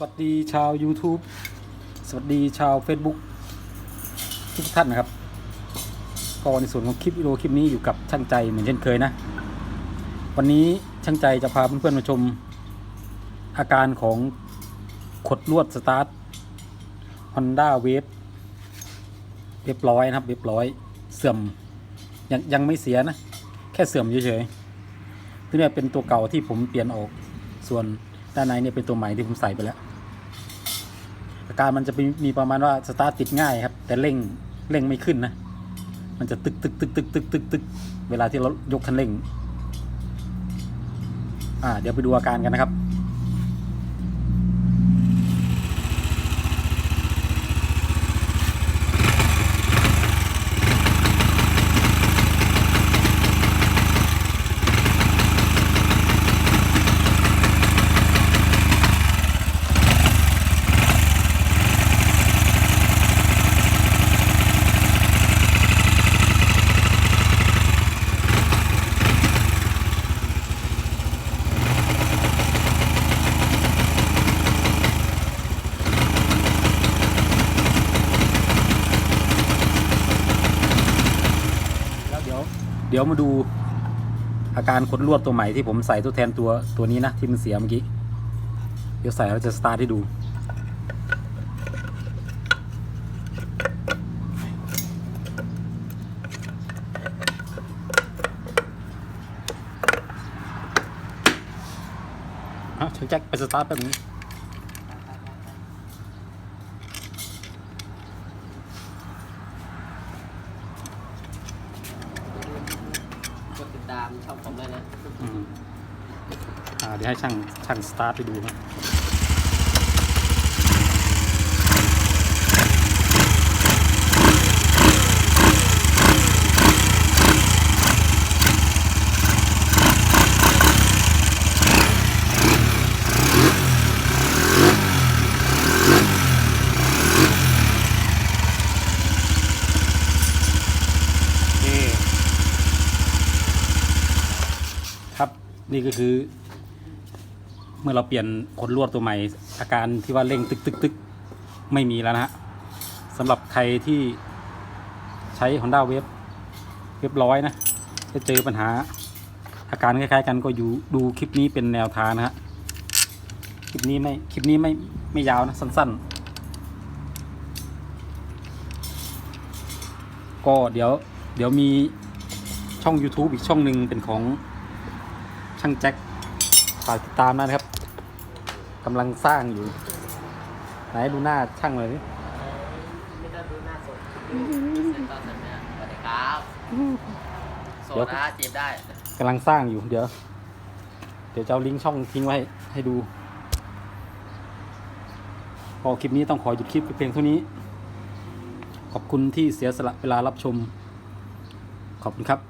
สวัสดีชาว YouTube สวัสดีชาว Facebook ทุกท่านนะครับ ก็ในส่วนของคลิปวิดีโอคลิปนี้อยู่กับช่างใจเหมือนเช่นเคยนะ วันนี้ช่างใจจะพาเพื่อนๆมาชม อาการของขดลวดสตาร์ท Honda Wave เรียบร้อยนะครับเรียบร้อยเสื่อมยังยังไม่เสียนะ แค่เสื่อมเฉยๆตัวเนี้ยเป็นตัวเก่าที่ผมเปลี่ยนออกส่วนด้านในเนี่ยเป็นตัวใหม่ที่ผมใส่ไปแล้ว การมันจะมีมีประมาณว่าสตาร์ทติดง่ายครับ แต่เร่งเร่งไม่ขึ้นนะ มันจะตึกตึกตึกตึกตึกตึกตึกเวลาที่เรายกคันเร่ง อ่า เดี๋ยวไปดูอาการกันนะครับ เดี๋ยวมาดูอาการขดลวดตัวใหม่ที่ผมใส่ตัวแทนตัวตัวนี้นะที่มันเสียเมื่อกี้ เดี๋ยวใส่แล้วจะสตาร์ทให้ดูอะเชิญแจ็คไปสตาร์ทแป๊บนึง กดติดตามช่องผมเลยนะ อ่าเดี๋ยวให้ช่างช่างสตาร์ทไปดูนะ นี่ก็คือ เมื่อเราเปลี่ยนขนลวดตัวใหม่ อาการที่ว่าเร่งตึกตึกตึกไม่มีแล้วนะฮะสำหรับใครที่ใช้ Honda w a v เรียบร้อยนะจะเจอปัญหา อาการคล้ายๆ กันก็อยู่ดูคลิปนี้เป็นแนวทางนะฮะคลิปนี้ไม่คลิปนี้ไม่ไม่ยาวนะสั้น ๆ ก็เดี๋ยวเดี๋ยวมีช่อง YouTube อีกช่องหนึ่งเป็นของ ช่างแจ็คฝากติดตามนะครับกำลังสร้างอยู่ ไหนดูหน้าช่างเลยดิไม่ต้องดูหน้าสดเซ็นต่อสัญญาสวัสดีครับโซดาจีบได้กำลังสร้างอยู่เดี๋ยว เดี๋ยวจะเอาลิงก์ช่องทิ้งไว้ให้ดูพอคลิปนี้ต้องขอหยุดคลิปไปเพียงเท่านี้ ขอบคุณที่เสียสละเวลารับชม ขอบคุณครับ